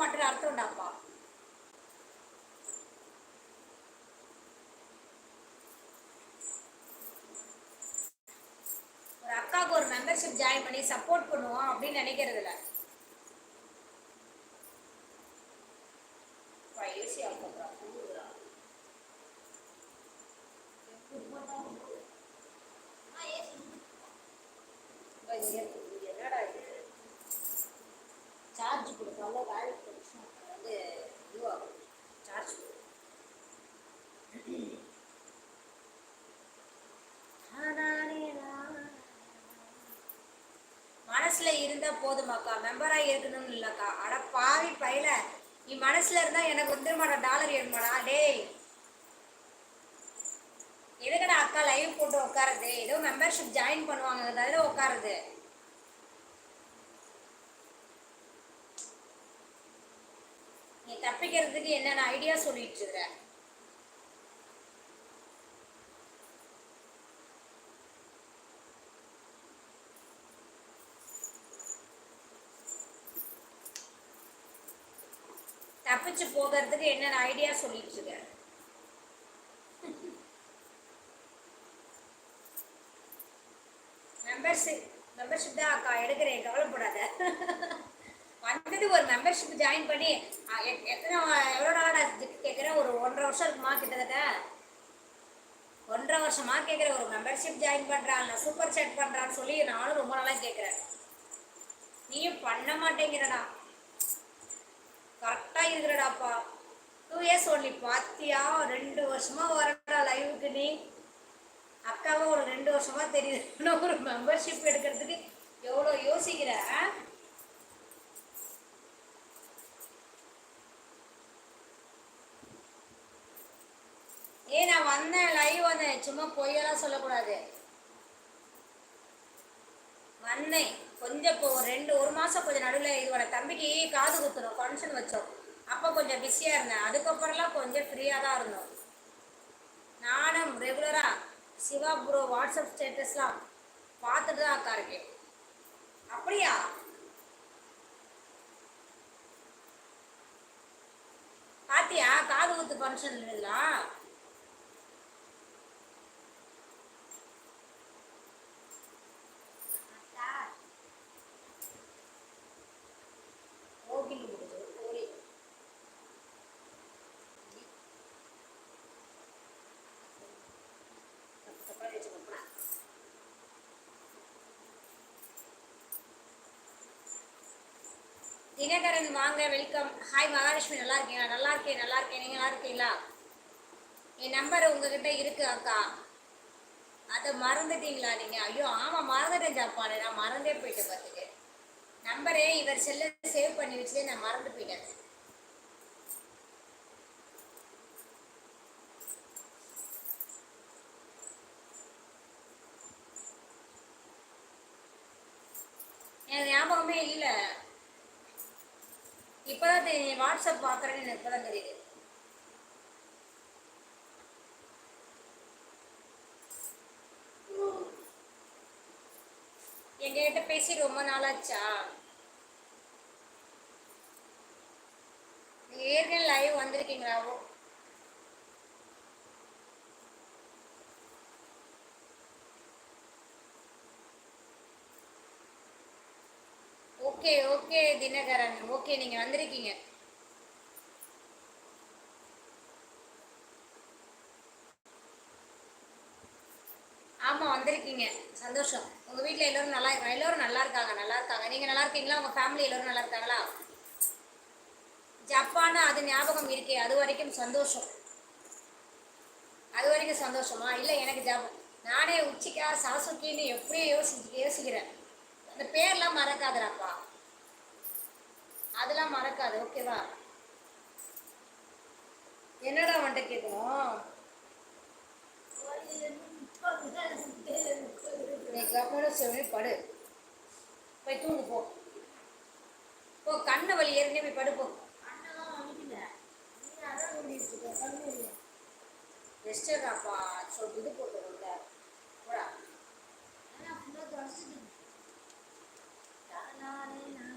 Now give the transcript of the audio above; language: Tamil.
மாட்டேன்னு அர்த்தம்டாப்பா ஒரு அக்காவுக்கு ஒரு மெம்பர்ஷிப் ஜாயின் பண்ணி சப்போர்ட் பண்ணுவோம் அப்படின்னு நினைக்கிறது இல்ல அப்பா, AC ஆஃப் பண்றா, குளிருதுடா. அப்பா, இங்க இருக்கு. இது என்னடா இது சார்ஜ் கொடுத்தால வேலைக்கு போச்சு வந்து இதுவாகும் சார்ஜ் மனசுல இருந்தா போதுமாக்கா மெம்பரா இருக்கணும்னு இல்லக்கா அட பாவி பையில. நீ மனசுல இருந்தா எனக்கு வந்துருமாடா டாலர் ஏறுமாடா டேய். எதுக்கடா அக்கா லைவ் போட்டு உட்காருது ஏதோ மெம்பர்ஷிப் ஜாயின் பண்ணுவாங்க. அதில் உட்காருது நீ தப்பிக்கிறதுக்கு என்னென்ன ஐடியா சொல்லிட்டு இருக்கிற தப்பிச்சு போகிறதுக்கு என்னென்ன ஐடியா சொல்லிட்டு இருக்க? மெம்பர்ஷிப் மெம்பர்ஷிப் தான் அக்கா எடுக்கிறேன் கவலைப்படாத. வந்தது ஒரு மெம்பர்ஷிப் ஜாயின் பண்ணி எத்தனை எவ்வளோ நாளாக கேட்குறேன் ஒரு ஒன்றரை வருஷம் இருக்குமா கிட்டத்தட்ட? ஒன்றரை வருஷமா கேட்குறேன் ஒரு மெம்பர்ஷிப் ஜாயின் பண்ணுறான் நான் சூப்பர் சேட் பண்ணுறான்னு சொல்லி நானும் ரொம்ப நாளாக கேட்குறேன் நீயும் பண்ண மாட்டேங்கிறடா. கரெக்டாக இருக்கிறடாப்பா. டூ இயர்ஸ் ஒன்லி பாத்தியா? ரெண்டு வருஷமா வரடா லைவுக்கு நீ. அக்காவை ஒரு ரெண்டு வருஷமா தெரியுது ஒரு மெம்பர்ஷிப் எடுக்கிறதுக்கு எவ்வளோ யோசிக்கிற ஏ நான் வந்தேன் லைவ் வந்தேன் சும்மா பொய்யெல்லாம் சொல்லக்கூடாது. வந்தேன். கொஞ்சம் இப்போ ஒரு ரெண்டு ஒரு மாதம் கொஞ்சம் நடுவில் இதோட தம்பிக்கு காது குத்துறோம் ஃபங்க்ஷன் வச்சோம். அப்போ கொஞ்சம் பிஸியாக இருந்தேன். அதுக்கப்புறம்லாம் கொஞ்சம் ஃப்ரீயாக தான் இருந்தோம். நானும் ரெகுலராக சிவா ப்ரோ வாட்ஸ்அப் ஸ்டேட்டஸ்லாம் பார்த்துட்டு தான் அக்கா இருக்கேன். அப்படியா? பாத்தியா? காது குத்து ஃபங்க்ஷன் இதெல்லாம் தினகரன் வாங்க வெல்கம். ஹாய் மகாலட்சுமி. நல்லா இருக்கீங்களா? நல்லா இருக்கேன் நல்லா இருக்கேன். நீங்க நல்லா இருக்கீங்களா? என் நம்பர் உங்ககிட்ட இருக்கு அக்கா. அதை மறந்துட்டீங்களா நீங்க? ஐயோ ஆமா மறந்துட்டேன் ஜப்பானு நான் மறந்தே போயிட்டேன் பார்த்துக்கு. நம்பரே இவர் செல்ல சேவ் பண்ணி வச்சுட்டு நான் மறந்து போயிட்டேன். எனக்கு ஞாபகமே இல்லை. இப்பதான் தெரியும் வாட்ஸ்அப் பார்க்குறேன்னு எனக்கு இப்பதான் தெரியுது. எங்ககிட்ட பேசி ரொம்ப நாளாச்சா? நீங்க ஏற்கனவே லைவ் வந்திருக்கீங்களா ஓகே ஓகே தினகரன். ஓகே நீங்க வந்திருக்கீங்க. ஆமா வந்திருக்கீங்க. சந்தோஷம். உங்க வீட்டில் எல்லாரும் நல்லா இருக்காங்க எல்லாரும் நல்லா இருக்காங்க நல்லா இருக்காங்க. நீங்க நல்லா இருக்கீங்களா? உங்க ஃபேமிலி எல்லாரும் நல்லா இருக்காங்களா? ஜப்பான் அது ஞாபகம் இருக்கே அது வரைக்கும் சந்தோஷம். அது வரைக்கும் சந்தோஷமா? இல்லை எனக்கு ஜாபம். நானே உச்சிக்கா சாசுக்கின்னு எப்படியோ யோசி யோசிக்கிறேன். இந்த பேர்லாம் மறக்காதராப்பா அதெல்லாம் மறக்காது ஓகேவா? என்னடா அவன்கிட்ட கேட்கணும்? நீ கவர்மெண்ட் செவனே படு. போய் தூங்கு போ. போ கண்ணு வலி ஏற்கனவே போய் படு போ. ரெஸ்டாப்பா சொல் இது போட்டுக்கல போடா. not enough.